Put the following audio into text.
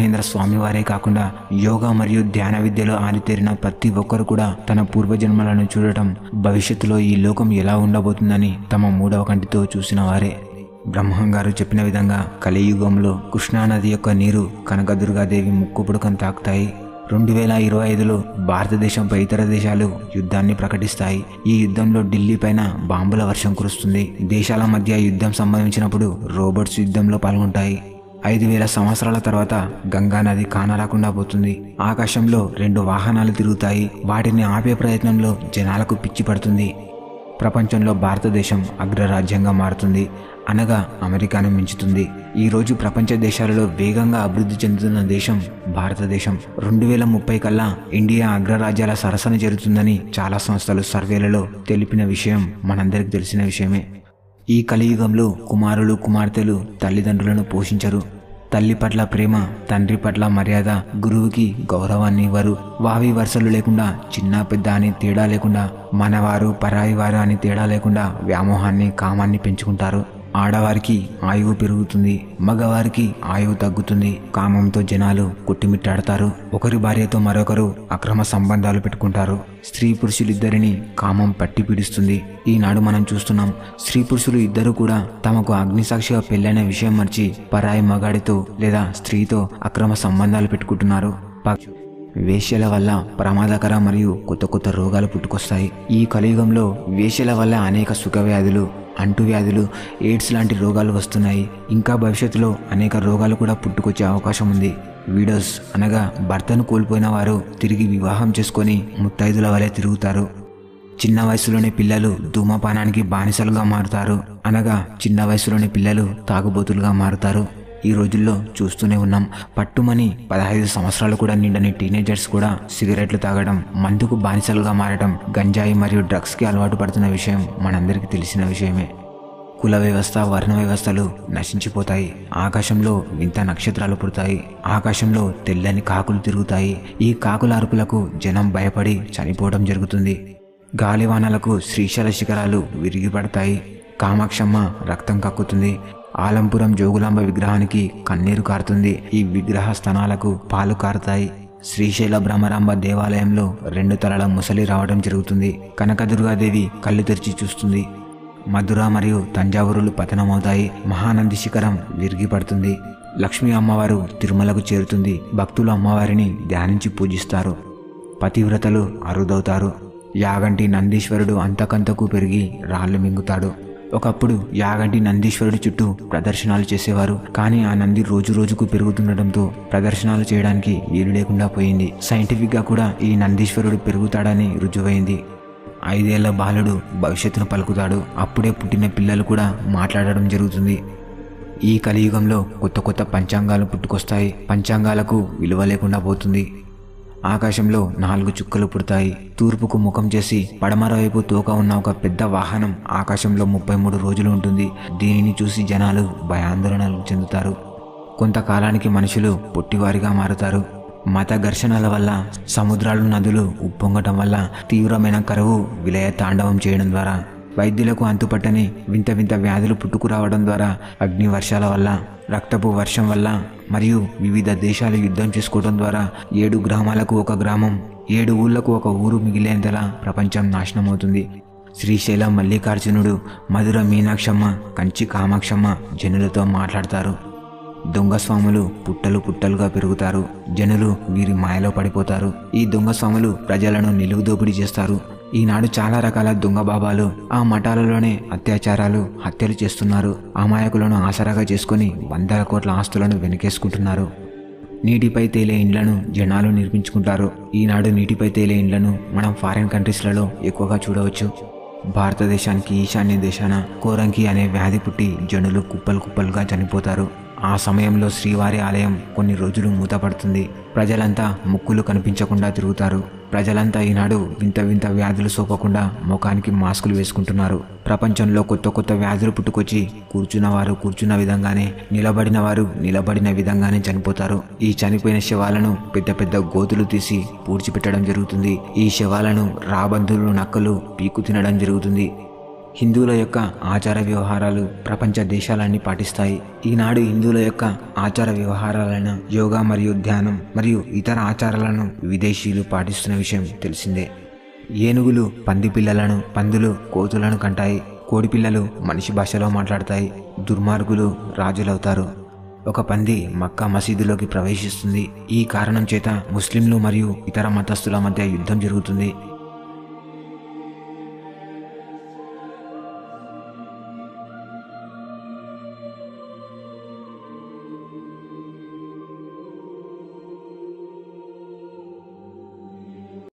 బ్రహ్మేంద్ర స్వామి వారే కాకుండా యోగా మరియు ధ్యాన విద్యలో ఆరితేరిన ప్రతి ఒక్కరు కూడా తన పూర్వజన్మలను చూడటం భవిష్యత్తులో ఈ లోకం ఎలా ఉండబోతుందని తమ మూడవ కంటితో చూసిన వారే. బ్రహ్మం గారు చెప్పిన విధంగా కలియుగంలో కృష్ణానది యొక్క నీరు కనకదుర్గాదేవి ముక్కుపుడుకని తాకుతాయి. రెండు వేల ఇరవై ఐదులో భారతదేశంపై ఇతర దేశాలు యుద్ధాన్ని ప్రకటిస్తాయి. ఈ యుద్ధంలో ఢిల్లీ పైన బాంబుల వర్షం కురుస్తుంది. దేశాల మధ్య యుద్ధం సంభవించినప్పుడు రోబోట్స్ యుద్ధంలో పాల్గొంటాయి. ఐదు వేల సంవత్సరాల తర్వాత గంగా నది కానరాకుండా పోతుంది. ఆకాశంలో రెండు వాహనాలు తిరుగుతాయి. వాటిని ఆపే ప్రయత్నంలో జనాలకు పిచ్చి పడుతుంది. ప్రపంచంలో భారతదేశం అగ్రరాజ్యంగా మారుతుంది. అనగా అమెరికాను మించుతుంది. ఈరోజు ప్రపంచ దేశాలలో వేగంగా అభివృద్ధి చెందుతున్న దేశం భారతదేశం. రెండు వేల ముప్పై కల్లా ఇండియా అగ్రరాజ్యాల సరసన జరుగుతుందని చాలా సంస్థలు సర్వేలలో తెలిపిన విషయం మనందరికి తెలిసిన విషయమే. ఈ కలియుగంలో కుమారులు కుమార్తెలు తల్లిదండ్రులను పోషించరు. తల్లి పట్ల ప్రేమ తండ్రి పట్ల మర్యాద గురువుకి గౌరవాన్ని ఇవ్వరు. వావి వరుసలు లేకుండా చిన్న పెద్ద అని తేడా లేకుండా మనవారు పరాయి వారు అని తేడా లేకుండా వ్యామోహాన్ని కామాన్ని పెంచుకుంటారు. ఆడవారికి ఆయువు పెరుగుతుంది మగవారికి ఆయువు తగ్గుతుంది. కామంతో జనాలు కొట్టిమిట్టాడతారు. ఒకరి భార్యతో మరొకరు అక్రమ సంబంధాలు పెట్టుకుంటారు. స్త్రీ పురుషులిద్దరిని కామం పట్టి పీడిస్తుంది. ఈనాడు మనం చూస్తున్నాం స్త్రీ పురుషులు ఇద్దరు కూడా తమకు అగ్నిసాక్షిగా పెళ్ళైన విషయం మర్చి పరాయి మగాడితో లేదా స్త్రీతో అక్రమ సంబంధాలు పెట్టుకుంటున్నారు. వేశ్యల వల్ల ప్రమాదకర మరియు కొత్త కొత్త రోగాలు పుట్టుకొస్తాయి. ఈ కలియుగంలో వేశ్యల వల్ల అనేక సుఖవ్యాధులు అంటువ్యాధులు ఎయిడ్స్ లాంటి రోగాలు వస్తున్నాయి. ఇంకా భవిష్యత్తులో అనేక రోగాలు కూడా పుట్టుకొచ్చే అవకాశం ఉంది. వీడోస్ అనగా భర్తను కోల్పోయిన వారు తిరిగి వివాహం చేసుకొని ముత్తైదుల వలె తిరుగుతారు. చిన్న వయసులోని పిల్లలు ధూమపానానికి బానిసలుగా మారుతారు. అనగా చిన్న వయసులోని పిల్లలు తాగుబోతులుగా మారుతారు. ఈ రోజుల్లో చూస్తూనే ఉన్నాం. పట్టుమని పదహైదు సంవత్సరాలు కూడా నిండని టీనేజర్స్ కూడా సిగరెట్లు తాగడం మందుకు బానిసలుగా మారడం గంజాయి మరియు డ్రగ్స్కి అలవాటు పడుతున్న విషయం మనందరికీ తెలిసిన విషయమే. కుల వ్యవస్థ వర్ణ వ్యవస్థలు నశించిపోతాయి. ఆకాశంలో వింత నక్షత్రాలు పుడతాయి. ఆకాశంలో తెల్లని కాకులు తిరుగుతాయి. ఈ కాకుల అరుపులకు జనం భయపడి చనిపోవడం జరుగుతుంది. గాలివానలకు శ్రీశైల శిఖరాలు విరిగిపడతాయి. కామాక్షమ్మ రక్తం కక్కుతుంది. ఆలంపురం జోగులాంబ విగ్రహానికి కన్నీరు కారుతుంది. ఈ విగ్రహ స్థనాలకు పాలు కారుతాయి. శ్రీశైల భ్రమరాంబ దేవాలయంలో రెండు తలల ముసలి రావడం జరుగుతుంది. కనకదుర్గాదేవి కళ్ళు తెరిచి చూస్తుంది. మధుర మరియు తంజావూరులు పతనమవుతాయి. మహానంది శిఖరం విరిగిపడుతుంది లక్ష్మీ అమ్మవారు తిరుమలకు చేరుతుంది. భక్తులు అమ్మవారిని ధ్యానించి పూజిస్తారు. పతివ్రతలు అరుదవుతారు. యాగంటి నందీశ్వరుడు అంతకంతకు పెరిగి రాళ్ళు మింగుతాడు. ఒకప్పుడు యాగంటి నందీశ్వరుడి చుట్టూ ప్రదర్శనలు చేసేవారు. కానీ ఆ నంది రోజు రోజుకు పెరుగుతుండటంతో ప్రదర్శనలు చేయడానికి వీలు లేకుండా పోయింది. సైంటిఫిక్గా కూడా ఈ నందీశ్వరుడు పెరుగుతాడని రుజువైంది. ఐదేళ్ళ బాలుడు భవిష్యత్తును పలుకుతాడు. అప్పుడే పుట్టిన పిల్లలు కూడా మాట్లాడడం జరుగుతుంది. ఈ కలియుగంలో కొత్త కొత్త పంచాంగాలు పుట్టుకొస్తాయి. పంచాంగాలకు విలువ లేకుండా పోతుంది. ఆకాశంలో నాలుగు చుక్కలు పుడతాయి. తూర్పుకు ముఖం చేసి పడమర వైపు తోక ఉన్న ఒక పెద్ద వాహనం ఆకాశంలో ముప్పై మూడు రోజులు ఉంటుంది. దీనిని చూసి జనాలు భయాందోళనలు చెందుతారు. కొంతకాలానికి మనుషులు పొట్టివారిగా మారుతారు. మత ఘర్షణల వల్ల సముద్రాలు నదులు ఉప్పొంగటం వల్ల తీవ్రమైన కరువు విలయ తాండవం చేయడం ద్వారా వైద్యులకు అంతుపట్టని వింత వింత వ్యాధులు పుట్టుకురావడం ద్వారా అగ్ని వర్షాల వల్ల రక్తపు వర్షం వల్ల మరియు వివిధ దేశాలు యుద్ధం చేసుకోవడం ద్వారా ఏడు గ్రామాలకు ఒక గ్రామం ఏడు ఊళ్ళకు ఒక ఊరు మిగిలేంతలా ప్రపంచం నాశనమవుతుంది. శ్రీశైలం మల్లికార్జునుడు మధుర మీనాక్షమ్మ కంచి కామాక్షమ్మ జనులతో మాట్లాడతారు. దొంగస్వాములు పుట్టలు పుట్టలుగా పెరుగుతారు. జనులు వీరి మాయలో పడిపోతారు. ఈ దొంగస్వాములు ప్రజలను నిలువు దోపిడీ చేస్తారు. ఈనాడు చాలా రకాల దొంగబాబాలు ఆ మఠాలలోనే అత్యాచారాలు హత్యలు చేస్తున్నారు. అమాయకులను ఆసరాగా చేసుకొని వందల కోట్ల ఆస్తులను వెనకేసుకుంటున్నారు. నీటిపై తేలే ఇండ్లను జనాలు నిర్మించుకుంటారు. ఈనాడు నీటిపై తేలే ఇండ్లను మనం ఫారిన్ కంట్రీస్లలో ఎక్కువగా చూడవచ్చు. భారతదేశానికి ఈశాన్య దేశాన కోరంకి అనే వ్యాధి పుట్టి జనులు కుప్పలు కుప్పలుగా చనిపోతారు. ఆ సమయంలో శ్రీవారి ఆలయం కొన్ని రోజులు మూతపడుతుంది. ప్రజలంతా ముక్కులు కనిపించకుండా తిరుగుతారు. ప్రజలంతా ఈనాడు వింత వింత వ్యాధులు సోకకుండా ముఖానికి మాస్కులు వేసుకుంటున్నారు. ప్రపంచంలో కొత్త కొత్త వ్యాధులు పుట్టుకొచ్చి కూర్చున్న వారు కూర్చున్న విధంగానే నిలబడిన వారు నిలబడిన విధంగానే చనిపోతారు. ఈ చనిపోయిన శవాలను పెద్ద పెద్ద గోతులు తీసి పూడ్చిపెట్టడం జరుగుతుంది. ఈ శవాలను రాబందులు నక్కలు పీకు తినడం జరుగుతుంది. హిందువుల యొక్క ఆచార వ్యవహారాలు ప్రపంచ దేశాలన్నీ పాటిస్తాయి. ఈనాడు హిందువుల యొక్క ఆచార వ్యవహారాలైన యోగా మరియు ధ్యానం మరియు ఇతర ఆచారాలను విదేశీయులు పాటిస్తున్న విషయం తెలిసిందే. ఏనుగులు పంది పిల్లలను పందులు కోతులను కంటాయి. కోడిపిల్లలు మనిషి భాషలో మాట్లాడతాయి. దుర్మార్గులు రాజులవుతారు. ఒక పంది మక్కా మసీదులోకి ప్రవేశిస్తుంది. ఈ కారణం చేత ముస్లింలు మరియు ఇతర మతస్థుల మధ్య యుద్ధం జరుగుతుంది.